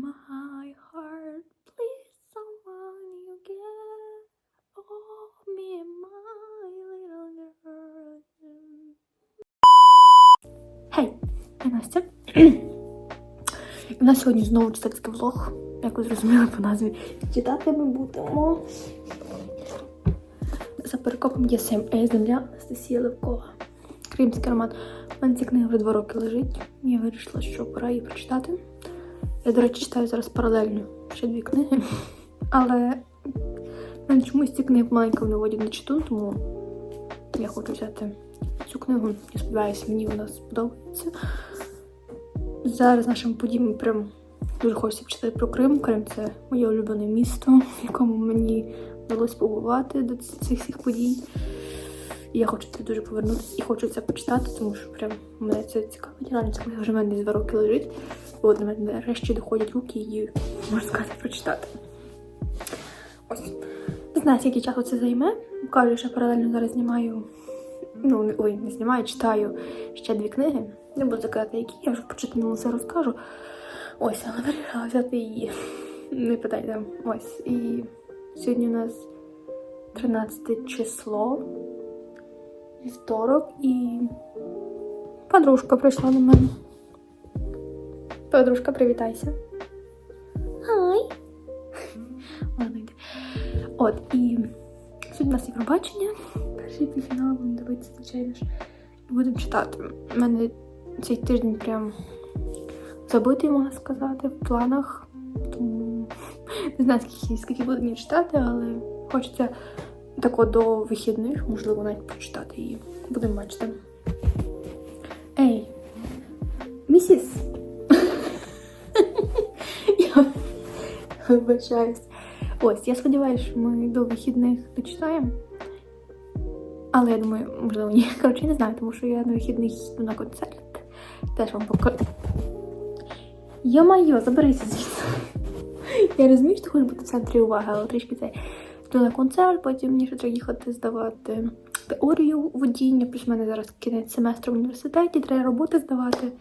my heart, please someone you get. Oh, me my little girl. Гей, я Настя. У нас сьогодні знову читацький влог. Як ви зрозуміли по назві. Читати ми будемо. За перекопом є сем е, земля Анастасія Левкова. Кримський роман. У мене ця книга вже два роки лежить. Я вирішила, що пора її прочитати. Я, до речі, читаю зараз паралельно ще дві книги. Але в мене чомусь ці книги маленько не водять на читу, тому я хочу взяти цю книгу. Я сподіваюся, мені вона сподобається. Зараз нашим подіям прям дуже хочеться почитати про Крим. Крим це моє улюблене місто, в якому мені вдалося побувати до цих всіх подій. І я хочу туди дуже повернутися і хочу це почитати, тому що прям мене це цікавить. Реально ця книга вже в мене два роки лежить. І от до мене нарешті доходять руки її, можна сказати, прочитати. Ось. Не знаю, скільки часу це займе. Кажу, що паралельно зараз знімаю. Ну, ой, не знімаю, читаю ще дві книги. Не буду казати, які, я вже в початку все розкажу. Ось, але вирішила взяти її. Не питайте. Ось. І сьогодні у нас 13 число, вівторок, і подружка прийшла до мене. Подружка, привітайся. Хай. Ладно, йди. От, і сьогодні у нас Євробачення. Перший півфінал будемо дивитися, звичайно ж. І будемо читати. У мене цей тиждень прям забитий, можна сказати, в планах. Тому не знаю, скільки, скільки буду мені читати, але хочеться тако до вихідних, можливо, навіть прочитати її. Будемо бачити. Ей, місіс. Я вибачаюсь. Ось, я сподіваюся, що ми до вихідних дочитаємо. Але я думаю, можливо, ні. Коротше, не знаю, тому що я на вихідних їду на концерт. Теж вам покажу. Йо-майо, заберися звідси. Я розумію, що ти хочеш бути в центрі уваги, але трішки це. Йду на концерт, потім мені ще треба їхати здавати теорію водіння, плюс в мене зараз кінець семестру в університеті, треба роботи здавати.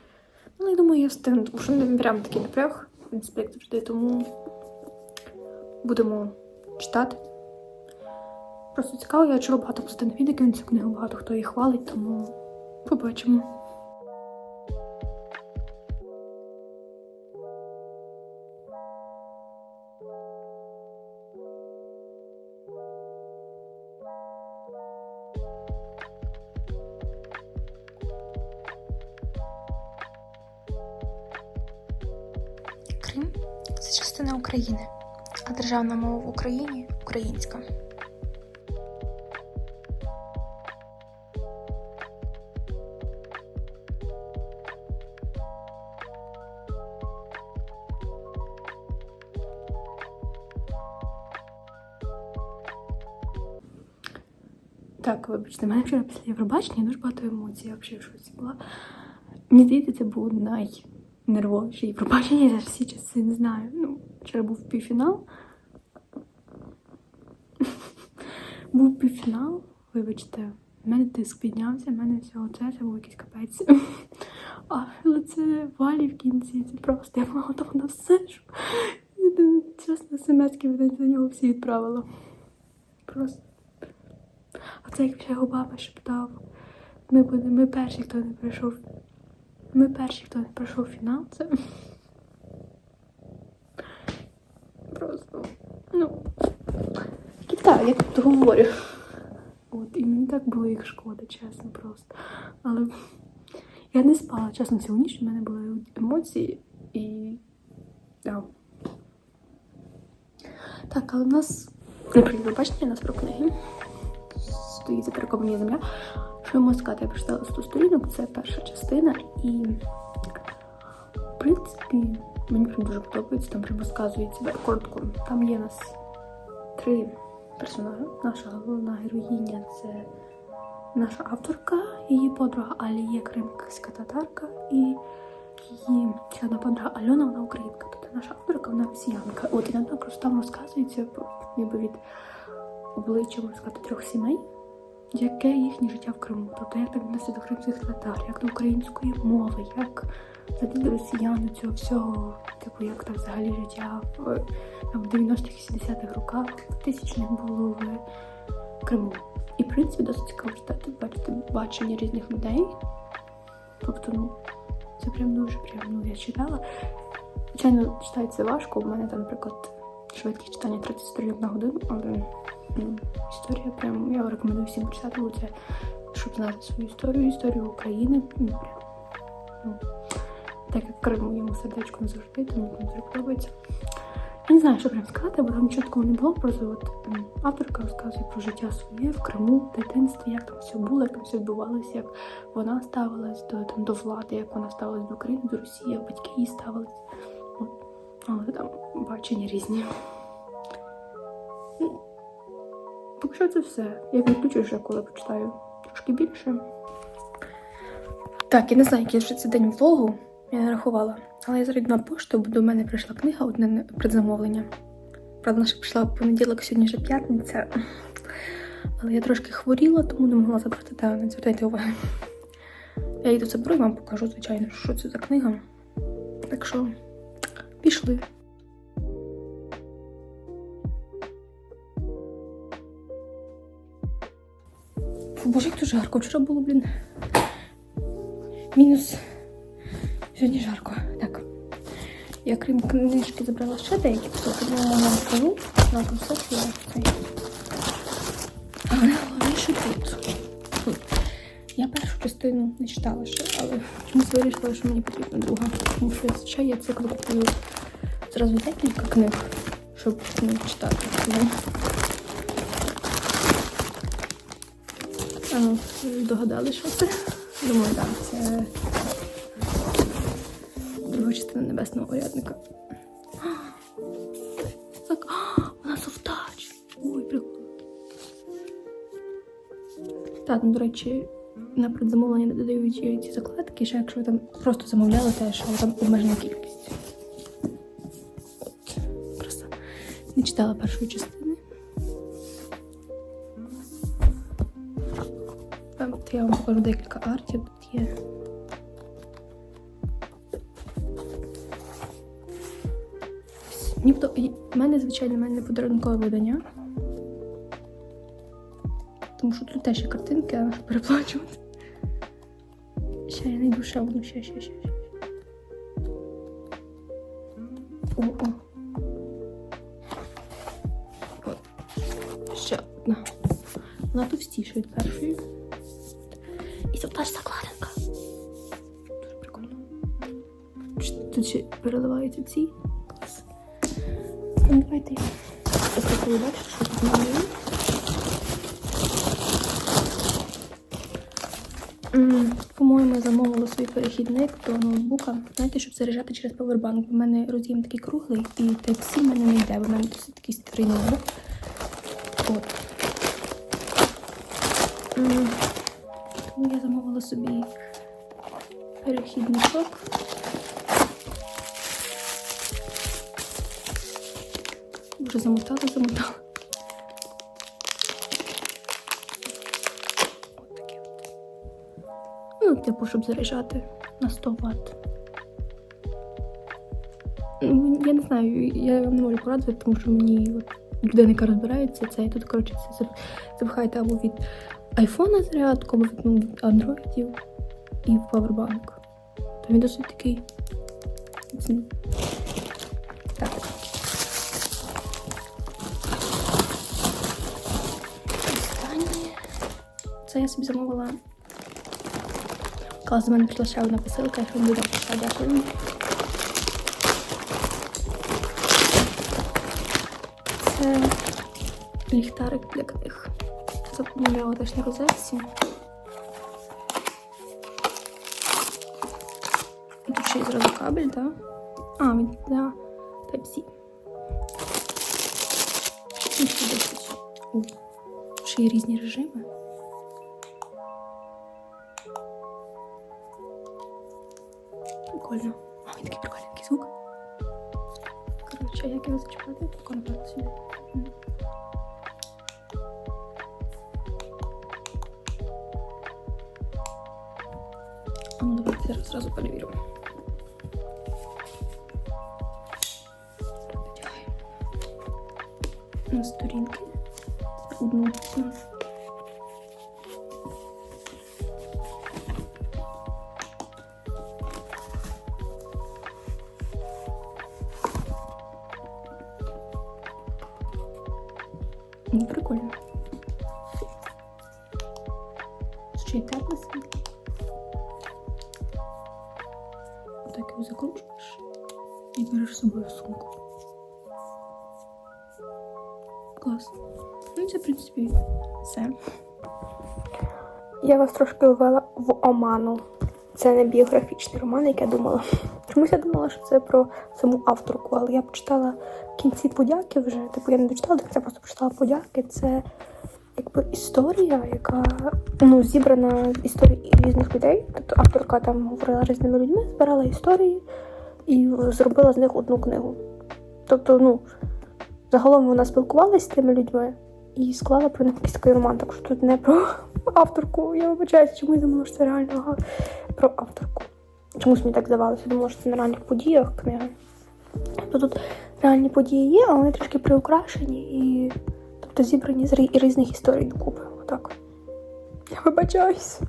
Ну, я думаю, я встигну, тому що не прям такий напряг, в принципі, як завжди, тому будемо читати. Просто цікаво, я чула багато позитивних відгуків цю книгу, багато хто її хвалить, тому побачимо. Державна мова в Україні українська. Так, вибачте, мене вчора після Євробачення дуже багато емоцій, я взагалі була. Мені здається, це було найнервовіше Євробачення за всі часи, не знаю. Ну, вчора був півфінал. Був півфінал, вибачте, в мене тиск піднявся, в мене все оце, це був якийсь капець. А лице валі в кінці, це просто я була готова на все, що чесно, смс-ки за нього всі відправила. Просто. А це як ще Обама шептав. Ми будемо, ми перші, хто не пройшов. Ми перші, хто не пройшов фінал. Це просто. Ну. Так, я тут говорю. От, і мені так було їх шкода, чесно, просто. Але я не спала, чесно, цілу ніч у мене були емоції і. Да. Так, але в нас прийде бачите, у нас про книги стоїть за є земля. Що я можу сказати? Я прочитала 100 сторінок, це перша частина, і в принципі мені дуже подобається, там прям розказується коротко. Там є нас три персонажі. Наша головна героїня це наша авторка, її подруга Алія кримська татарка, і її ще подруга Альона, вона українка. Тобто наша авторка, вона росіянка. От і нам просто там розказується ніби від обличчя, можна сказати, трьох сімей. Яке їхнє життя в Криму. Тобто як так відноситься до кримських татар, як до української мови, як взагалі до росіян цього всього, типу, як там взагалі життя в, 90-х 70-х роках, тисячних було в Криму. І в принципі досить цікаво читати, бачити бачення різних людей. Тобто, ну, це прям дуже прям, ну, я читала. Звичайно, читається важко. У мене там, наприклад, швидкість читання 30 сторінок на годину, але історія прям я рекомендую всім почитати, бо це щоб знати свою історію, історію України. Ну, прям, ну, так як в Криму йому сердечко не завжди, тому мені дуже подобається. Я не знаю, що прям сказати, бо там нічого такого не було. Просто от авторка розказує про життя своє в Криму, в дитинстві, як там все було, як там все відбувалося, як вона ставилась до, там, до влади, як вона ставилась до України, до Росії, як батьки її ставились. Але там бачення різні. Поки що це все. Я відключу вже, коли почитаю трошки більше. Так, я не знаю, який вже це день влогу, я не рахувала. Але я зараз на пошту, бо до мене прийшла книга, одне предзамовлення. Правда, наша прийшла в понеділок, сьогодні вже п'ятниця. Але я трошки хворіла, тому не могла забрати, та не звертайте уваги. Я їду заберу і вам покажу, звичайно, що це за книга. Так що пішли. Боже, як тут жарко. Вчора було, блін. Мінус. Сьогодні жарко. Так. Я крім книжки забрала ще деякі я вам. На кусочки я цей. Але головніше тут. Я першу частину не читала ще, але чомусь вирішила, що мені потрібна друга. Тому що зазвичай я цикл купую зразу декілька книг, щоб не читати. Догадали, що це? Думаю, так, це друга частина небесного урядника. Так, вона совтач. Ой, прикольно. Так, ну, до речі, на предзамовлення додають ці закладки, ще якщо ви там просто замовляли теж, там обмежена кількість. Краса. Не читала першої частини. От я вам покажу декілька артів. Тут є. Ніхто в мене, звичайно, в мене подарункове видання. Тому що тут теж є картинки, а переплачувати. Ще я знайду ще одну, ще, ще. ще. О, о. От. Ще одна. Вона товстіша від першої. Переливаються ці. Клас. Ну, давайте я спробую далі, що тут малюю. По-моєму, я замовила свій перехідник до ноутбука. Знаєте, щоб заряджати через павербанк. У мене роз'єм такий круглий і Type-C в мене не йде, бо в мене досить такий старий ноутбук. От. Тому я замовила собі перехідничок. Вже замотала, замотала. Ну, типу, щоб заряджати на 100 Вт. Ну, Я не знаю, я вам не можу порадити, тому що мені от, людина, розбирається, це і тут, коротше, це зап- запихаєте або від айфона зарядку, або від, ну, від андроїдів і в павербанк. То він досить такий. Це я собі замовила. Клас, до мене прийшла ще одна посилка, якщо не буде пішла, дякую. Це ліхтарик для книг. Замовляла теж на розетці. Тут ще є зразу кабель, так? А, Зараз зразу перевірю. На сторінки. Одну. Я вас трошки ввела в оману. Це не біографічний роман, як я думала. Чомусь я думала, що це про саму авторку, але я почитала в кінці подяки вже. Типу я не дочитала, так я просто прочитала подяки. Це якби історія, яка ну, зібрана з історій різних людей. Тобто авторка там говорила різними людьми, збирала історії і зробила з них одну книгу. Тобто, ну, загалом вона спілкувалася з тими людьми і склала про них якийсь такий роман. Так що тут не про авторку. Я вибачаюся, чому я думала, що це реально про авторку. Чомусь мені так здавалося, я думала, що це на реальних подіях книга. Тобто тут реальні події є, але вони трішки приукрашені і тобто зібрані з різних історій докупи. Отак. Я вибачаюсь.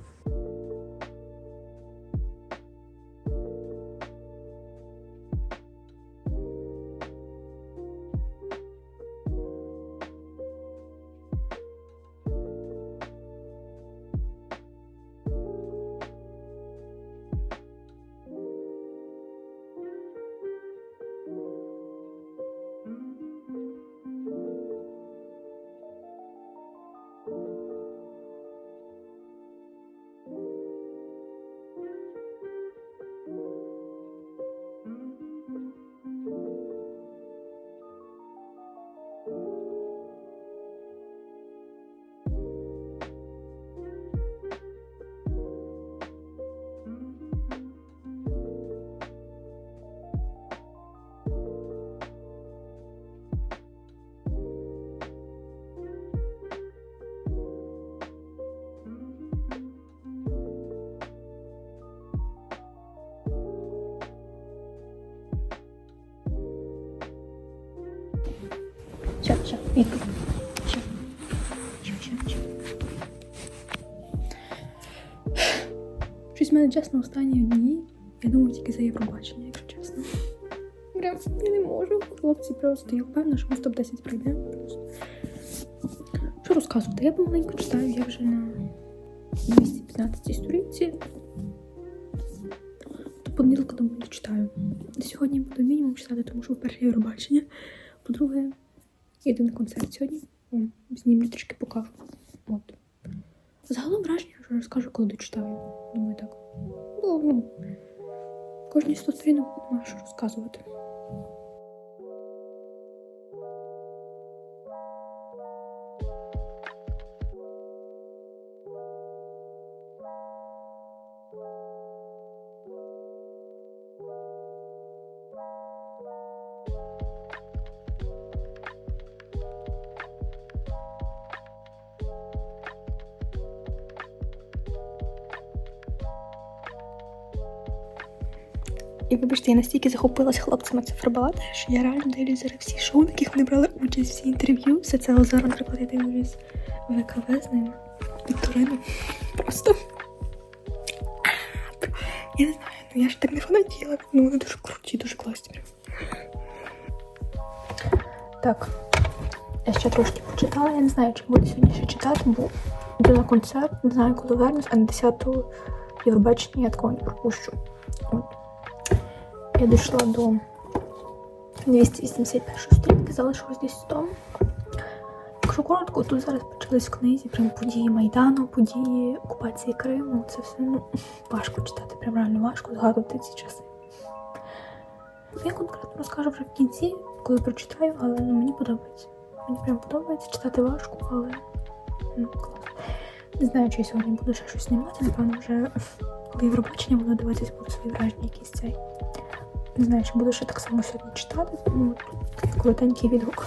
Ща. Щось в мене чесно останні дні. Я думаю тільки за Євробачення, якщо чесно. Прям я не можу. Хлопці просто я впевнена, що ми з топ-10 прийдемо. Що розказувати? Я помаленьку читаю, я вже на 215 сторінці. До понеділка думаю, читаю. Сьогодні буду мінімум читати, тому що вперше Євробачення. По-друге, Іду на концерт сьогодні. Знімлю трішки покажу. От. Загалом враження, що розкажу, коли дочитаю. Думаю, так. Ну, ну. кожній сторінок має що розказувати. Я настільки захопилась хлопцями циферблата, що я реально дивлюсь зараз всі шоу, на яких вони брали участь, всі інтерв'ю. Все це зараз, наприклад, я дивлюсь ВКВ з ними. Вікторину. Просто. Я не знаю, ну я ж так не фанатіла. Ну вони дуже круті, дуже класні. Так. Я ще трошки почитала, я не знаю, чи буду сьогодні ще читати, бо йду на концерт, не знаю, коли вернусь, а на 10-ту Євробачення я такого не пропущу. Я дійшла до 281 сторінки, залишилось десь 100. Якщо коротко, тут зараз почались в книзі прям події Майдану, події окупації Криму. Це все ну, важко читати, прям реально важко згадувати ці часи. Я конкретно розкажу вже в кінці, коли прочитаю, але ну, мені подобається. Мені прям подобається читати важко, але ну, клас. Не знаю, чи я сьогодні буду ще щось знімати, напевно, вже коли Євробачення буду дивитися, буду свої враження якісь цей. Не знаю, чи буду ще так само сьогодні читати, тому коротенький відгук.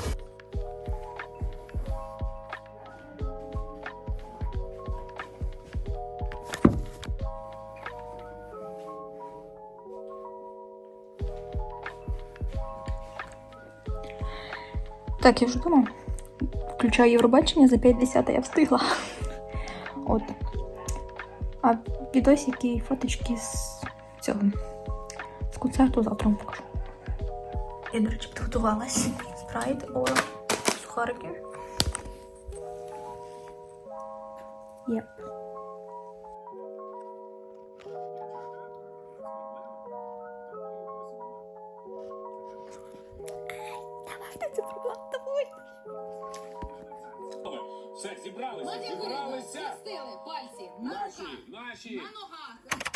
Так, я вже думаю. Включаю Євробачення за 50 я встигла. От. А відосики і фоточки з цього. Концерту завтра вам покажу. Я, до речі, підготувалась. Спрайт, оро, сухарики. Єп. Давайте це проблема. Все, зібралися, зібралися. пальці Наші, наші. на ногах.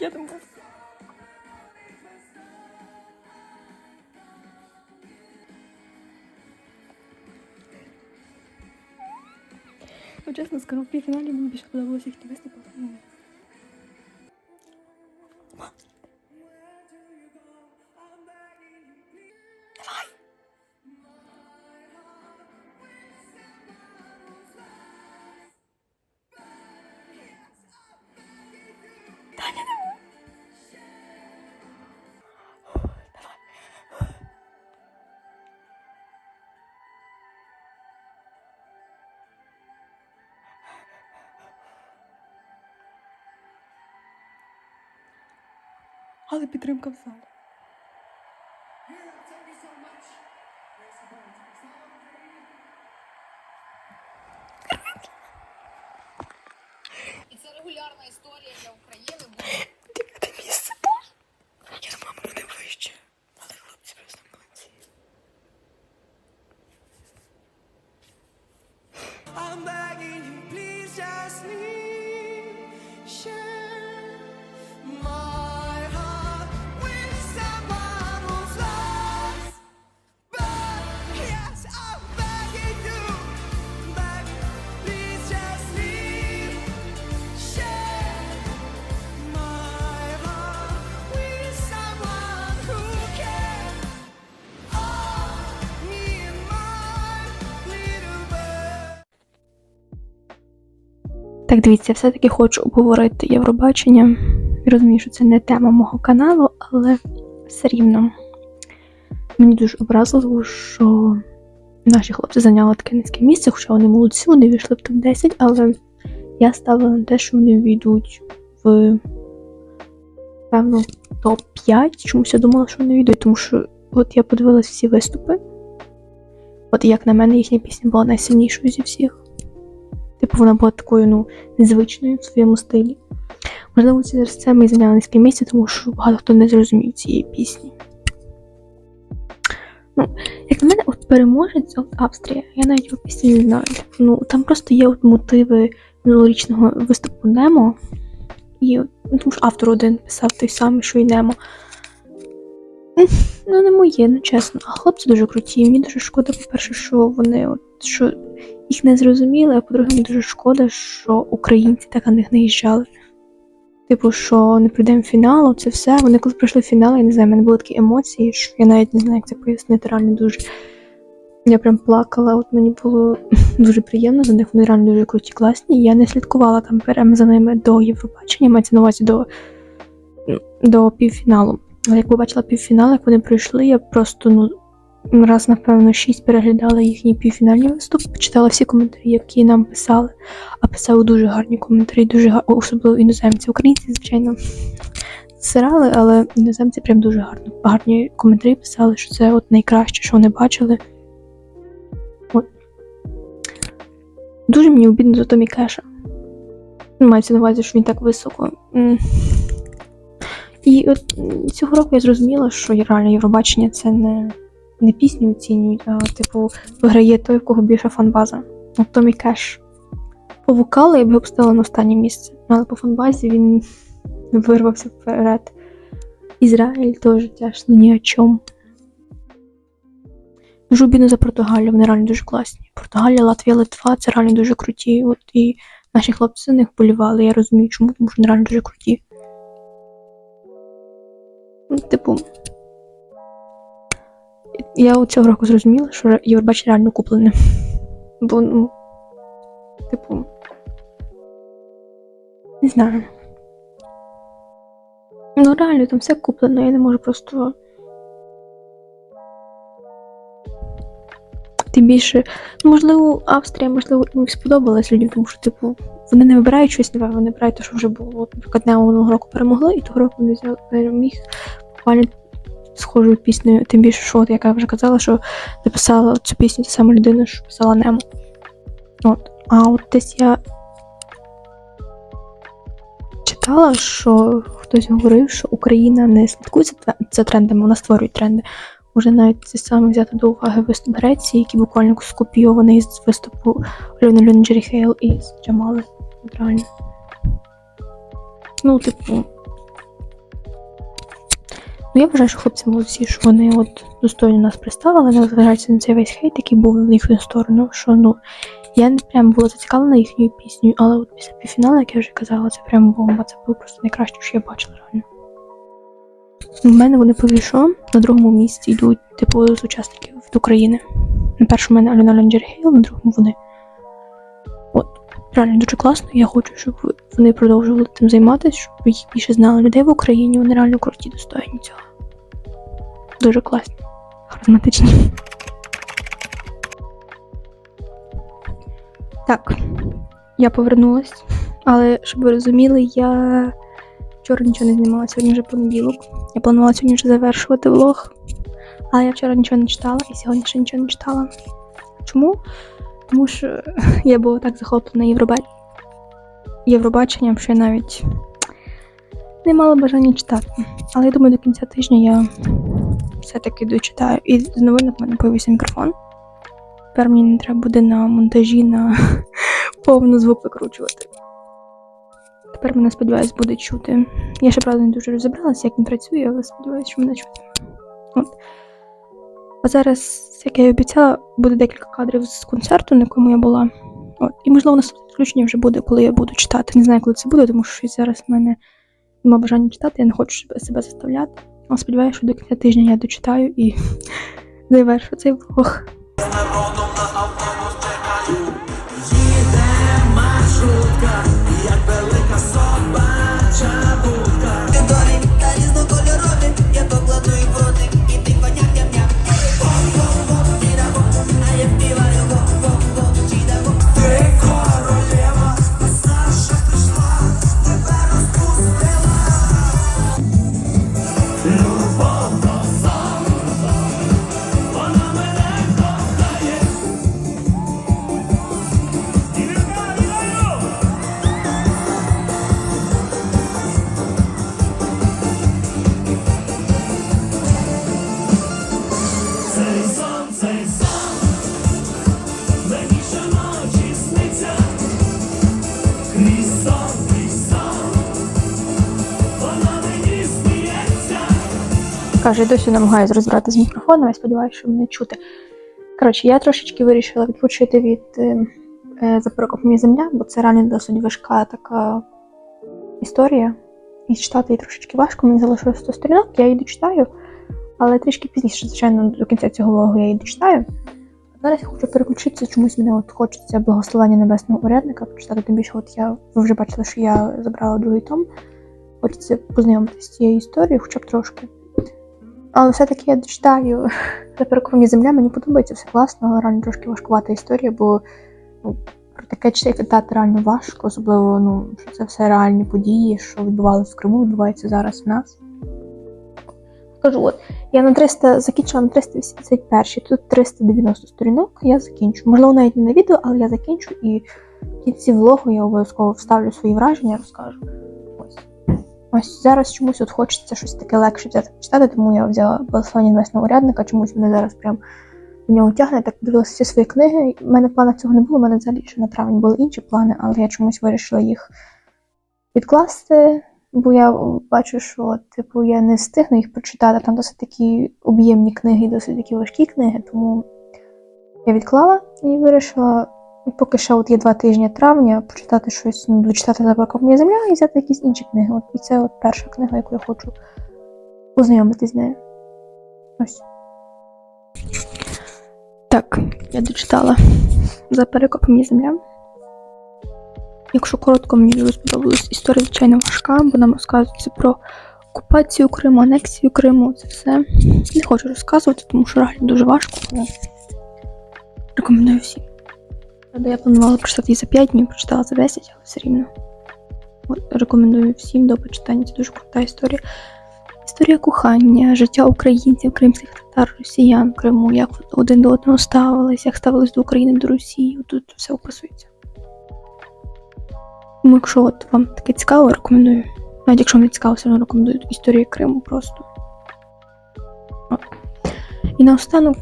Я був. Ну, чесно скажу, в півфіналі мені більше подобалося їхні виступи. Підтримка в залі. Так, дивіться, все-таки хочу обговорити Євробачення. Я розумію, що це не тема мого каналу, але все рівно. Мені дуже образливо, що наші хлопці зайняли таке низьке місце, хоча вони молодці, вони війшли в топ-10, але я ставила на те, що вони війдуть в певно топ-5. Чомусь я думала, що вони війдуть, тому що от я подивилась всі виступи. От як на мене, їхня пісня була найсильнішою зі всіх. Типу, вона була такою, ну, незвичною в своєму стилі. Можливо, через це ми зайняли низьке місце, тому що багато хто не зрозумів цієї пісні. Ну, як на мене, от переможець, от Австрія, я навіть його пісні не знаю. Ну, там просто є от мотиви минулорічного виступу Немо. І ну, тому що автор один писав той самий, що й Немо. Ну, не моє, ну чесно. А хлопці дуже круті. Мені дуже шкода, по-перше, що вони от що їх не зрозуміли, а по-друге, мені дуже шкода, що українці так на них наїжджали. Типу, що не прийдемо в фінал, це все. Вони коли прийшли в фінал, я не знаю, в мене були такі емоції, що я навіть не знаю, як це пояснити. Реально дуже. Я прям плакала, от мені було дуже приємно за них, вони реально дуже круті, класні. Я не слідкувала там прямо за ними до Євробачення, мається на увазі до, до півфіналу. Як побачила півфінал, як вони прийшли, я просто ну раз, напевно, шість переглядала їхні півфінальні виступи, почитала всі коментарі, які нам писали, а писали дуже гарні коментарі, дуже гарні, особливо іноземці. Українці, звичайно, сирали, але іноземці прям дуже гарно. Гарні коментарі писали, що це от найкраще, що вони бачили. От. Дуже мені обідно за Томі Кеша. Мається на увазі, що він так високо. І от цього року я зрозуміла, що реально Євробачення це не, не пісню оцінюють, а типу виграє той, в кого більша фанбаза. От Томі Кеш. По вокалу я б його поставила на останнє місце, але по фанбазі він вирвався вперед. Ізраїль теж тяжно ні о чому. Дуже за Португалію, вони реально дуже класні. Португалія, Латвія, Литва це реально дуже круті. От і наші хлопці за них болівали. Я розумію, чому, тому що вони реально дуже круті. Ну, Типу. Я от цього року зрозуміла, що Євробачення реально куплене. Бо, ну, типу. Не знаю. Ну, реально, там все куплено, я не можу просто. Тим більше, можливо, Австрія, можливо, їм сподобалась людям, тому що, типу, вони не вибирають щось нове, вони вибирають те, що вже було. Наприклад, Нео минулого року перемогли, і того року вони взяли буквально схожою піснею. Тим більше, що, от, як я вже казала, що написала цю пісню та сама людина, що писала Немо. От. А от десь я читала, що хтось говорив, що Україна не слідкує за трендами, вона створює тренди. Може навіть це саме взяти до уваги виступ Греції, який буквально скопійований з виступу Льони Льони Джері Хейл і з Джамали. От. Ну, типу. Ну, я вважаю, що хлопці молодці, що вони от достойно нас представили, незважаючи на цей весь хейт, який був в їхню сторону, що ну. Я не прям була зацікавлена їхньою піснею, але от після півфіналу, як я вже казала, це прям бомба. Це було просто найкраще, що я бачила реально. У мене вони повішо, на другому місці йдуть, типу, з учасників від України. На першому в мене Альона Ленджергейл, на другому вони. Реально дуже класно. Я хочу, щоб вони продовжували тим займатися, щоб їх більше знали людей в Україні. Вони реально круті, достойні цього. Дуже класні, харизматичні. Так, я повернулась, але щоб ви розуміли, я вчора нічого не знімала, сьогодні вже понеділок. Я планувала сьогодні вже завершувати влог, але я вчора нічого не читала і сьогодні ще нічого не читала. Чому? Тому що я була так захоплена Євробач... Євробаченням, що я навіть не мала бажання читати. Але я думаю, до кінця тижня я все-таки дочитаю. І з новинок в мене появився мікрофон. Тепер мені не треба буде на монтажі на повну звук викручувати. Тепер мене, сподіваюсь, буде чути. Я ще правда не дуже розібралася, як він працює, але сподіваюся, що мене чути. От. А зараз, як я і обіцяла, буде декілька кадрів з концерту, на якому я була. От. І, можливо, наступне включення вже буде, коли я буду читати. Не знаю, коли це буде, тому що зараз в мене немає бажання читати, я не хочу себе, заставляти. Але сподіваюся, що до кінця тижня я дочитаю і завершу цей влог. Каже, я досі намагаюся розбирати з мікрофоном, я сподіваюся, що мене чути. Коротше, я трошечки вирішила відпочити від е, е, запороків мені земля, бо це реально досить важка така історія. І читати її трошечки важко. Мені залишилось 100 сторінок, я її дочитаю, але трішки пізніше, звичайно, до кінця цього влогу я її дочитаю. Зараз я хочу переключитися, чомусь мені от хочеться благословення небесного урядника прочитати. Тим більше, от я ви вже бачили, що я забрала другий том. Хочеться познайомитися з цією історією, хоча б трошки. Але все-таки я дочитаю Заперековані земля, мені подобається все класно, але реально трошки важкувата історія, бо ну, про таке читати реально важко, особливо, ну, що це все реальні події, що відбувалося в Криму, відбувається зараз в нас. Скажу, от, я на 300 закінчила на 381, тут 390 сторінок, я закінчу. Можливо, навіть не на відео, але я закінчу і в кінці влогу я обов'язково вставлю свої враження, розкажу. Ось. Зараз чомусь от хочеться щось таке легше взяти почитати, тому я взяла благословення небесного урядника, чомусь мене зараз прям до нього тягне. Так дивилася всі свої книги. У мене в планах цього не було, у мене взагалі ще на травень були інші плани, але я чомусь вирішила їх відкласти, бо я бачу, що типу я не встигну їх прочитати. Там досить такі об'ємні книги, досить такі важкі книги, тому Я відклала і вирішила, поки ще от є два тижні травня, почитати щось, ну, дочитати «Забрака моя земля і взяти якісь інші книги. От, і це от перша книга, яку я хочу познайомитись з нею. Ось. Так, я дочитала за перекопом земля. Якщо коротко, мені дуже сподобалась історія, звичайно, важка, бо нам розказується про окупацію Криму, анексію Криму, це все. Не хочу розказувати, тому що реально дуже важко. але Рекомендую всім. Правда, я планувала прочитати її за 5 днів, прочитала за 10, але все рівно. Рекомендую всім до почитання. Це дуже крута історія. Історія кохання, життя українців, кримських татар, росіян Криму, як один до одного ставились, як ставились до України, до Росії. Тут все описується. Тому якщо от вам таке цікаво, рекомендую. Навіть якщо вам не цікаво, все одно рекомендую історію Криму просто. От. І наостанок,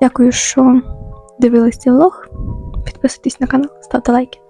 дякую, що дивились цей влог. Підписуйтесь на канал, ставте лайки.